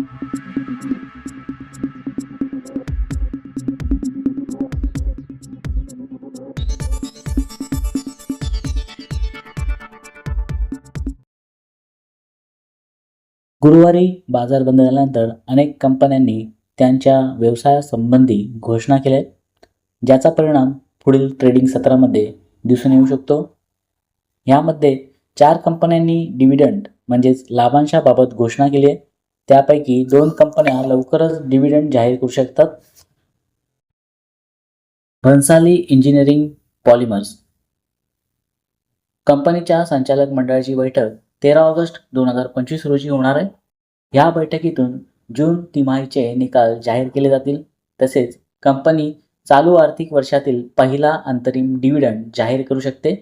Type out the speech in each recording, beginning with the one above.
गुरुवारी बाजार बंद झाल्यानंतर अनेक कंपन्यांनी त्यांच्या व्यवसायासंबंधी घोषणा केल्या आहेत, ज्याचा परिणाम पुढील ट्रेडिंग सत्रामध्ये दिसून येऊ शकतो. यामध्ये चार कंपन्यांनी डिव्हिडंड म्हणजेच लाभांशाबाबत घोषणा केली आहे. त्यापैकी दोन कंपन्या लवकरच डिव्हिडंड जाहीर करू शकतात. भन्साली इंजिनिअरिंग पॉलिमर्स कंपनीच्या संचालक मंडळाची बैठक तेरा ऑगस्ट दोन हजार पंचवीस रोजी होणार आहे. या बैठकीतून जून तिमाहीचे निकाल जाहीर केले जातील. तसेच कंपनी चालू आर्थिक वर्षातील पहिला अंतरिम डिव्हिडंड जाहीर करू शकते.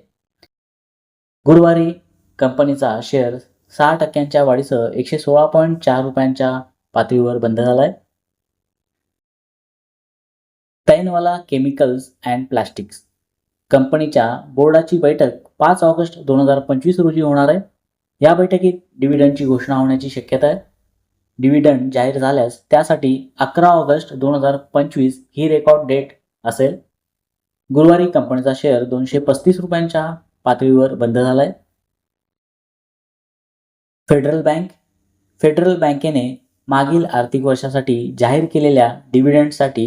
गुरुवारी कंपनीचा शेअर सहा टक्क्यांच्या वाढीसह एकशे सोळा पॉईंट चार रुपयांच्या पातळीवर बंद झाला आहे केमिकल्स अँड प्लास्टिक्स कंपनीच्या बोर्डाची बैठक पाच ऑगस्ट दोन हजार पंचवीस रोजी होणार आहे. या बैठकीत डिव्हिडंडची घोषणा होण्याची शक्यता आहे. डिव्हिडंड जाहीर झाल्यास त्यासाठी अकरा ऑगस्ट दोन हजार पंचवीस ही रेकॉर्ड डेट असेल. गुरुवारी कंपनीचा शेअर दोनशे पस्तीस रुपयांच्या पातळीवर बंद झाला आहे फेडरल बँक फेडरल बँकेने मागील आर्थिक वर्षासाठी जाहीर केलेल्या डिव्हिडंडसाठी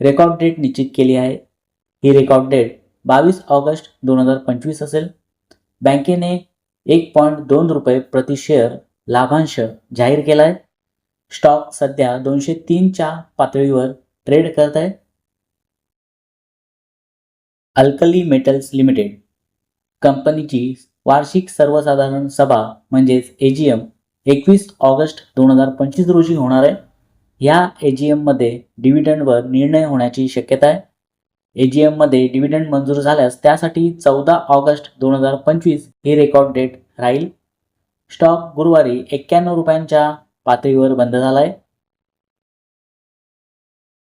रेकॉर्ड डेट निश्चित केली आहे. ही रेकॉर्ड डेट बावीस ऑगस्ट दोन हजार पंचवीस असेल. बँकेने एक पॉईंट दोन रुपये प्रति शेअर लाभांश जाहीर केला आहे. स्टॉक सध्या दोनशे तीनच्या पातळीवर ट्रेड करत आहे. अल्कली मेटल्स लिमिटेड कंपनीची वार्षिक सर्वसाधारण सभा म्हणजेच ए जी एम एकवीस ऑगस्ट दोन हजार पंचवीस रोजी होणार आहे. या ए जी एममध्ये डिव्हिडंडवर निर्णय होण्याची शक्यता आहे. ए जी एममध्ये डिव्हिडंड मंजूर झाल्यास त्यासाठी चौदा ऑगस्ट दोन हजार पंचवीस ही रेकॉर्ड डेट राहील. स्टॉक गुरुवारी एक्क्याण्णव रुपयांच्या पातळीवर बंद झाला आहे.